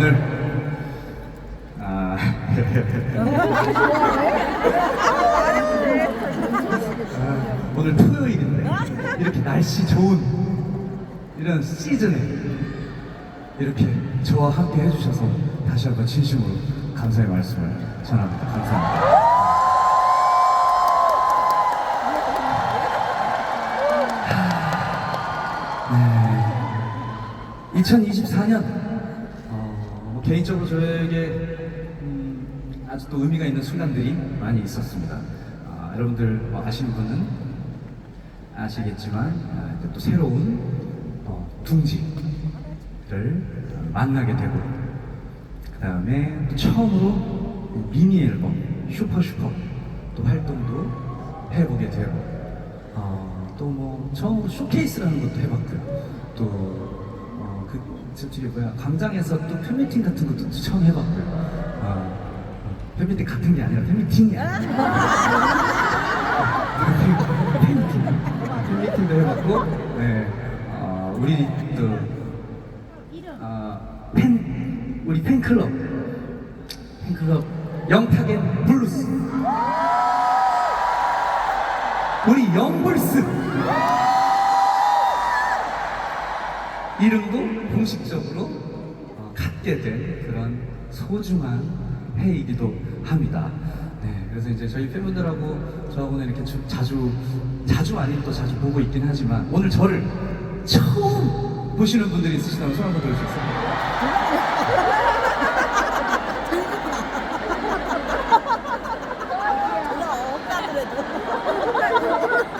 오늘 아 아, 오늘 토요일인데 이렇게 날씨 좋은 이런 시즌에 이렇게 저와 함께 해주셔서 다시 한번 진심으로 감사의 말씀을 전합니다. 감사합니다. 네. 2024년 어, 뭐 개인적으로 저에게 음, 아주 또 의미가 있는 순간들이 많이 있었습니다. 아, 여러분들 뭐 아시는 분은 아시겠지만 아, 또 새로운 어, 둥지를 만나게 되고 그 다음에 또 처음으로 미니 앨범 슈퍼 슈퍼 또 활동도 해보게 되고 어, 또뭐 처음으로 쇼케이스라는 것도 해봤고요 또 어, 그, 저기 뭐야 광장에서 또 팬미팅 같은 것도 처음 해봤고요. 어, 어, 팬미팅 같은 게 아니라 팬미팅이 아니라 팬미팅. 팬미팅도 해봤고 네. 어, 우리 또 어, 팬 우리 팬클럽. 팬클럽 영탁의 블루스. 우리 영블스. 이름도 공식적으로 어, 갖게 된 그런 소중한 해이기도 합니다. 네, 그래서 이제 저희 팬분들하고 저하고는 이렇게 좀 자주 자주 아닌 또 자주 보고 있긴 하지만 오늘 저를 처음 보시는 분들이 있으시다면 손 한번 들어주세요.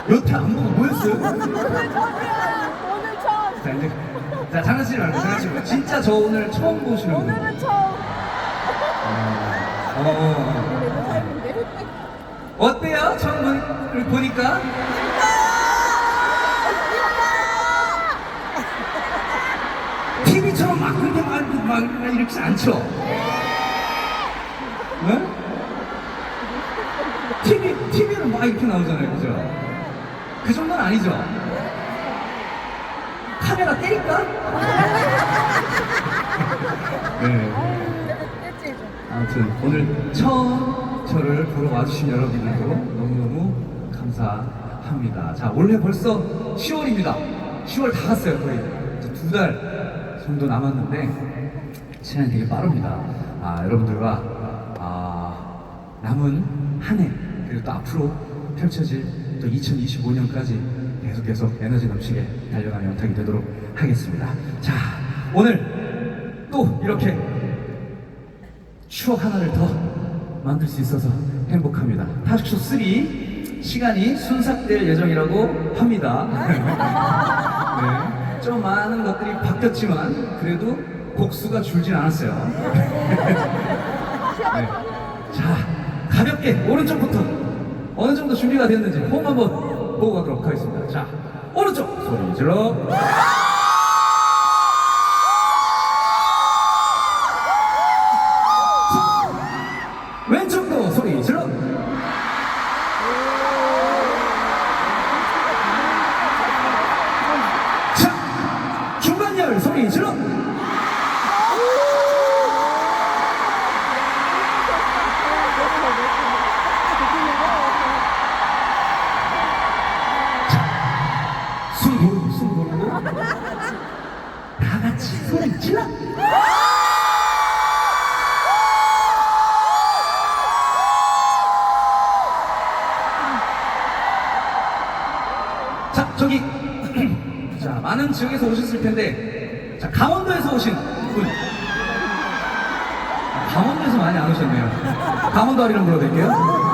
여태 안 보고 뭐였어요? 오늘 처음. 자 이제 자 장난치지 말고 장난치지 말고 진짜 저 오늘 처음 보시는 분. 오늘은 처음. 어, 어. 어때요? 처음 분- 보니까? TV처럼 막 그렇게 막, 막, 막 이렇게 않죠? 네? TV, TV는 막 이렇게 나오잖아요, 그죠? 그 정도는 아니죠? 카메라 때릴까? 네. 아무튼 오늘 처음 저를 보러 와주신 여러분들도 너무너무 감사합니다. 자, 올해 벌써 10월입니다. 10월 다 갔어요, 거의. 두 달 정도 남았는데, 시간이 되게 빠릅니다. 아, 여러분들과, 아, 남은 한 해, 그리고 또 앞으로 펼쳐질 또 2025년까지 계속 계속 에너지 넘치게 달려가는 연탁이 되도록 하겠습니다. 자, 오늘 또 이렇게 추억 하나를 더 만들 수 있어서 행복합니다. 타식쇼 3 시간이 순삭될 예정이라고 합니다. 네, 좀 많은 것들이 바뀌었지만 그래도 곡수가 줄진 않았어요. 네. 자, 가볍게 오른쪽부터 어느 정도 준비가 됐는지 호흡 한번 보고 가도록 하겠습니다. 자, 오른쪽 소리 질러. 소리 질러. 같이 소리 질러. 자, 저기 자 많은 지역에서 오셨을 텐데 자 강원도에서 오신 분 아, 강원도에서 많이 안 오셨네요. 강원도 아리랑 불러드릴게요.